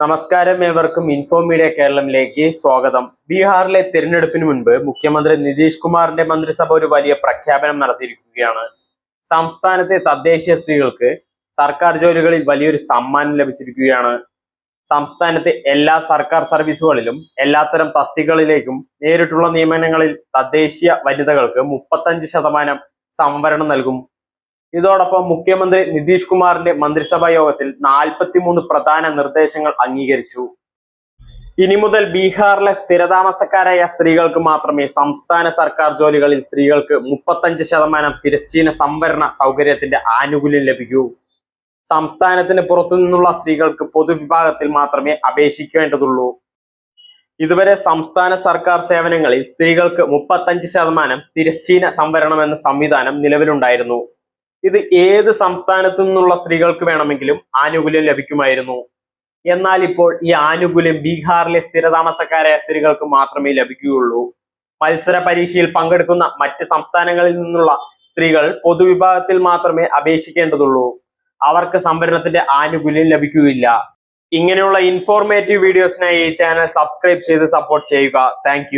നമസ്കാരം ഏവർക്കും info media കേരളത്തിലേക്ക് സ്വാഗതം. ബീഹാറിലെ തിരഞ്ഞെടുപ്പിന് മുൻപ് മുഖ്യമന്ത്രി നിതീഷ് കുമാറിന്റെ മന്ത്രിസഭ ഒരു വലിയ പ്രഖ്യാപനം നടത്തിയിരിക്കുകയാണ്. സംസ്ഥാനത്തെ തദ്ദേശീയ സ്ത്രീകൾക്ക് സർക്കാർ ജോലികളിൽ വലിയൊരു സമ്മാനം ലഭിച്ചിരിക്കുകയാണ്. സംസ്ഥാനത്തെ എല്ലാ സർക്കാർ സർവീസുകളിലും എല്ലാത്തരം തസ്തികളിലേക്കും നേരിട്ടുള്ള നിയമനങ്ങളിൽ തദ്ദേശീയ വനിതകൾക്ക് മുപ്പത്തഞ്ച് ശതമാനം സംവരണം നൽകും. ഇതോടൊപ്പം മുഖ്യമന്ത്രി നിതീഷ് കുമാറിന്റെ മന്ത്രിസഭാ യോഗത്തിൽ നാൽപ്പത്തിമൂന്ന് പ്രധാന നിർദ്ദേശങ്ങൾ അംഗീകരിച്ചു. ഇനി മുതൽ ബീഹാറിലെ സ്ഥിരതാമസക്കാരായ സ്ത്രീകൾക്ക് മാത്രമേ സംസ്ഥാന സർക്കാർ ജോലികളിൽ സ്ത്രീകൾക്ക് മുപ്പത്തഞ്ച് ശതമാനം തിരശ്ചീന സംവരണ സൗകര്യത്തിന്റെ ആനുകൂല്യം ലഭിക്കൂ. സംസ്ഥാനത്തിന് പുറത്തു നിന്നുള്ള സ്ത്രീകൾക്ക് പൊതുവിഭാഗത്തിൽ മാത്രമേ അപേക്ഷിക്കേണ്ടതുള്ളൂ. ഇതുവരെ സംസ്ഥാന സർക്കാർ സേവനങ്ങളിൽ സ്ത്രീകൾക്ക് മുപ്പത്തഞ്ച് ശതമാനം തിരശ്ചീന സംവരണം എന്ന സംവിധാനം നിലവിലുണ്ടായിരുന്നു. ഇത് ഏത് സംസ്ഥാനത്തു നിന്നുള്ള സ്ത്രീകൾക്ക് വേണമെങ്കിലും ആനുകൂല്യം ലഭിക്കുമായിരുന്നു. എന്നാൽ ഇപ്പോൾ ഈ ആനുകൂല്യം ബീഹാറിലെ സ്ഥിരതാമസക്കാരായ സ്ത്രീകൾക്ക് മാത്രമേ ലഭിക്കുകയുള്ളൂ. മത്സര പരീക്ഷയിൽ പങ്കെടുക്കുന്ന മറ്റ് സംസ്ഥാനങ്ങളിൽ നിന്നുള്ള സ്ത്രീകൾ പൊതുവിഭാഗത്തിൽ മാത്രമേ അപേക്ഷിക്കേണ്ടതുള്ളൂ. അവർക്ക് സംവരണത്തിന്റെ ആനുകൂല്യം ലഭിക്കുകയില്ല. ഇങ്ങനെയുള്ള ഇൻഫോർമേറ്റീവ് വീഡിയോസിനായി ഈ ചാനൽ സബ്സ്ക്രൈബ് ചെയ്ത് സപ്പോർട്ട് ചെയ്യുക. താങ്ക്